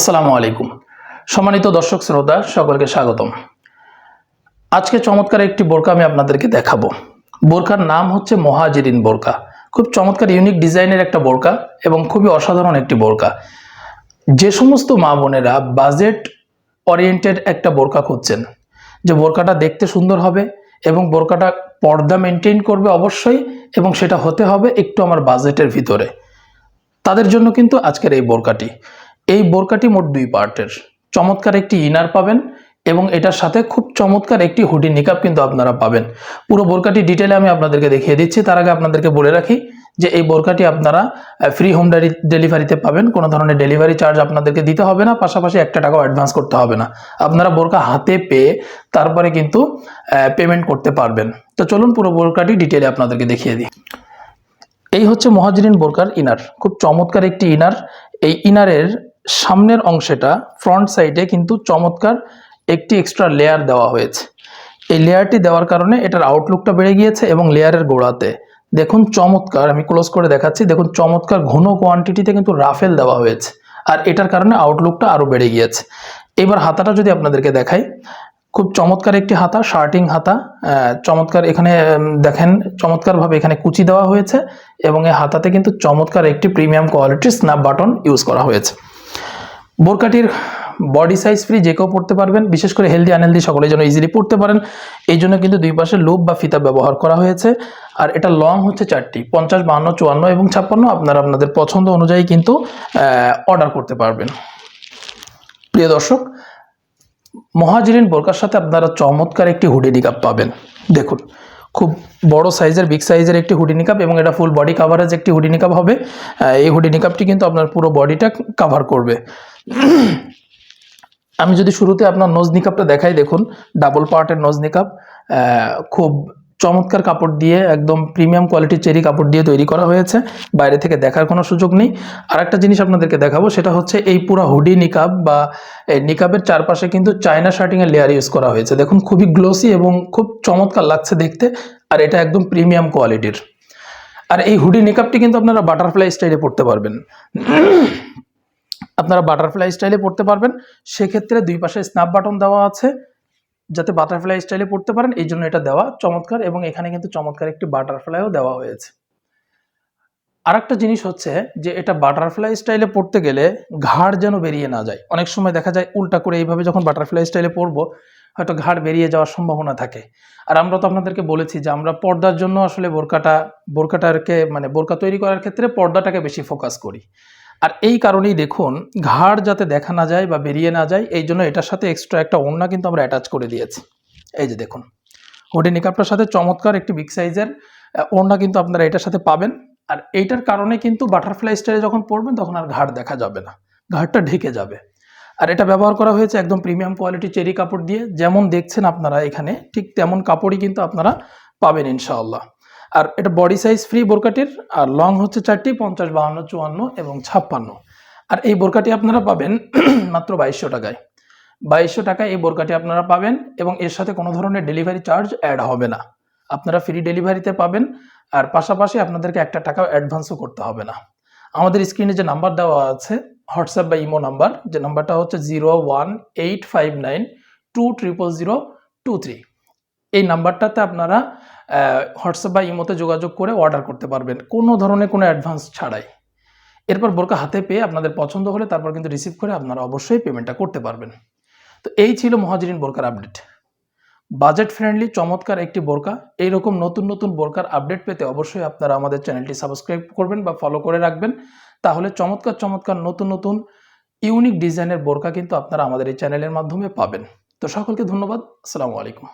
আসসালামু আলাইকুম। সম্মানিত দর্শক শ্রোতা, সকলকে স্বাগতম। আজকে চমৎকার একটি বোরকা আমি আপনাদেরকে দেখাবো। বোরকার নাম হচ্ছে মহাজিরিন বোরকা। খুব চমৎকার ইউনিক ডিজাইনের একটা বোরকা এবং খুবই অসাধারণ একটি বোরকা। যে সমস্ত মা বোনেরা বাজেট ওরিয়েন্টেড একটা বোরকা খুঁজছেন, যে বোরকাটা দেখতে সুন্দর হবে এবং বোরকাটা পর্দা মেনটেন করবে অবশ্যই এবং সেটা হতে হবে একটু আমার বাজেটের ভিতরে। তাদের জন্য কিন্তু আজকের এই বোরকাটি। এই বোরকাটি মোট দুই পার্টের। চমৎকার একটি ইনার পাবেন এবং এটার সাথে খুব চমৎকার একটি হুডি নিকাপ কিন্তু আপনারা পাবেন। পুরো বোরকাটি ডিটেলে আমি আপনাদেরকে দেখিয়ে দিচ্ছি। তার আগে আপনাদেরকে বলে রাখি যে এই বোরকাটি আপনারা ফ্রি হোম ডেলিভারিতে পাবেন। কোনো ধরনের ডেলিভারি চার্জ আপনাদেরকে দিতে হবে না। পাশাপাশি একটা টাকাও অ্যাডভান্স করতে হবে না। আপনারা বোরকা হাতে পেয়ে তারপরে কিন্তু পেমেন্ট করতে পারবেন। তো চলুন পুরো বোরকাটি ডিটেলে আপনাদেরকে দেখিয়ে দিই। এই হচ্ছে মহাজিরিন বোরকার ইনার। খুব চমৎকার একটি ইনার। এই ইনারের সামনের অংশটা ফ্রন্ট সাইডে কিন্তু চমৎকার একটি এক্সট্রা লেয়ার দেওয়া হয়েছে। এই লেয়ারটি দেওয়ার কারণে এটার আউটলুকটা বেড়ে গিয়েছে এবং লেয়ারের গোড়াতে। দেখুন চমৎকার, আমি ক্লোজ করে দেখাচ্ছি, দেখুন চমৎকার ঘন কোয়ান্টিটিতে কিন্তু রাফেল দেওয়া হয়েছে। আর এটার কারণে আউটলুকটা আরও বেড়ে গিয়েছে। এবার হাতাটা যদি আপনাদেরকে দেখাই, খুব চমৎকার একটি হাতা শার্টিং হাতা। চমৎকার এখানে দেখেন, চমৎকারভাবে এখানে কুচি দেওয়া হয়েছে এবং এই হাতাতে কিন্তু চমৎকার একটি প্রিমিয়াম কোয়ালিটির স্ন্যাপ বাটন ইউজ করা হয়েছে। বোরকাটির বডি সাইজ ফ্রি যে কেউ পড়তে পারবেন, বিশেষ করে হেলদি আনহেলদি সকলে যেন ইজিলি পড়তে পারেন। এই জন্য কিন্তু দুই পাশে লুপ বা ফিতা ব্যবহার করা হয়েছে। আর এটা লং হচ্ছে চারটি, পঞ্চাশ, বাহান্ন, চুয়ান্ন এবং ছাপ্পান্ন। আপনারা আপনাদের পছন্দ অনুযায়ী কিন্তু অর্ডার করতে পারবেন। প্রিয় দর্শক মহাজিরিন বোরকার সাথে আপনারা চমৎকার একটি হুডি নিকাপ পাবেন। দেখুন খুব বড় সাইজের বিগ সাইজের একটি হুডি নিকাপ এবং এটা ফুল বডি কাভারেজ একটি হুডি নিকাপ হবে। এই হুডি নিকাপটি কিন্তু আপনার পুরো বডিটা কাভার করবে। আমি যদি শুরুতে আপনার নোজ নিকাপটা দেখাই, দেখুন ডাবল পার্টের নোজ নিকাপ খুব চমৎকার কাপড় দিয়ে, একদম প্রিমিয়াম কোয়ালিটির চেরি কাপড় দিয়ে তৈরি করা হয়েছে। বাইরে থেকে দেখার কোনো সুযোগ নেই। আর একটা জিনিস আপনাদেরকে দেখাবো, সেটা হচ্ছে এই পুরো হুডি নিকাব বা এই নিকাবের চারপাশে কিন্তু চায়না শার্টিংয়ের লেয়ার ইউজ করা হয়েছে। দেখুন, খুবই গ্লোসি এবং খুব চমৎকার লাগছে দেখতে, আর এটা একদম প্রিমিয়াম কোয়ালিটির আর এই হুডি নিকাবটি কিন্তু আপনারা বাটারফ্লাই স্টাইলে পড়তে পারবেন। আপনারা বাটারফ্লাই স্টাইলে পড়তে পারবেন। সেক্ষেত্রে দুই পাশে স্ন্যাপ বাটন দেওয়া আছে। যাতে বাটারফ্লাই স্টাইলে পড়তে পারেন, এই জন্য এটা দেওয়া চমৎকার এবং এখানে কিন্তু চমৎকার একটি বাটারফ্লাইও দেওয়া হয়েছে। আর একটা জিনিস হচ্ছে যে এটা বাটারফ্লাই স্টাইলে পড়তে গেলে ঘাড় যেন বেরিয়ে না যায়। অনেক সময় দেখা যায় উল্টা করে এইভাবে যখন বাটারফ্লাই স্টাইলে পরবো হয়তো ঘাড় বেরিয়ে যাওয়ার সম্ভাবনা থাকে। আর আমরা তো আপনাদেরকে বলেছি যে আমরা পর্দার জন্য আসলে বোরকাটা বোরকাটাকে মানে বোরকা তৈরি করার ক্ষেত্রে পর্দাটাকে বেশি ফোকাস করি। আর এই কারণেই দেখুন, ঘাড় যাতে দেখা না যায় বা বেরিয়ে না যায়, এই জন্য এটার সাথে এক্সট্রা একটা ওড়না কিন্তু আমরা অ্যাটাচ করে দিয়েছি। এই যে দেখুন হুডি নিকাপটার সাথে চমৎকার একটি বিগ সাইজের ওড়না কিন্তু আপনারা এটার সাথে পাবেন। আর এইটার কারণে কিন্তু বাটারফ্লাই স্টাইলে যখন পরবেন, তখন আর ঘাড় দেখা যাবে না। ঘাড়টা ঢেকে যাবে। আর এটা ব্যবহার করা হয়েছে একদম প্রিমিয়াম কোয়ালিটি চেরি কাপড় দিয়ে। যেমন দেখছেন আপনারা এখানে, ঠিক তেমন কাপড়ই কিন্তু আপনারা পাবেন ইনশাআল্লাহ। আর এটা বডি সাইজ ফ্রি বোরকাটির, আর লং হচ্ছে চারটি, পঞ্চাশ, বাহান্ন, চুয়ান্ন এবং ছাপ্পান্ন। আর এই বোরকাটি আপনারা পাবেন মাত্র বাইশশো টাকায়। বাইশশো টাকায় এই বোরকাটি আপনারা পাবেন এবং এর সাথে কোনো ধরনের ডেলিভারি চার্জ অ্যাড হবে না। আপনারা ফ্রি ডেলিভারিতে পাবেন, আর পাশাপাশি আপনাদেরকে একটা টাকাও অ্যাডভান্সও করতে হবে না। আমাদের স্ক্রিনে যে নাম্বার দেওয়া আছে হোয়াটসঅ্যাপ বা ইমো নাম্বার যে নাম্বারটা হচ্ছে zero one eight five nine two triple zero two three এই নাম্বারটাতে আপনারা হোয়াটসঅ্যাপ বা ইমোতে যোগাযোগ করে অর্ডার করতে পারবেন। কোনো ধরনের কোনো অ্যাডভান্স ছাড়াই। এরপর বোরকা হাতে পেয়ে আপনাদের পছন্দ হলে তারপর কিন্তু রিসিভ করে আপনারা অবশ্যই পেমেন্টটা করতে পারবেন। তো এই ছিল মহাজিরিন বোরকার আপডেট। বাজেট ফ্রেন্ডলি, চমৎকার একটি বোরকা। এইরকম নতুন নতুন বোরকার আপডেট পেতে অবশ্যই আপনারা আমাদের চ্যানেলটি সাবস্ক্রাইব করবেন বা ফলো করে রাখবেন। তাহলে চমৎকার চমৎকার নতুন নতুন ইউনিক ডিজাইনের বোরকা কিন্তু আপনারা আমাদের এই চ্যানেলের মাধ্যমে পাবেন। তো সকলকে ধন্যবাদ। আসসালামু আলাইকুম।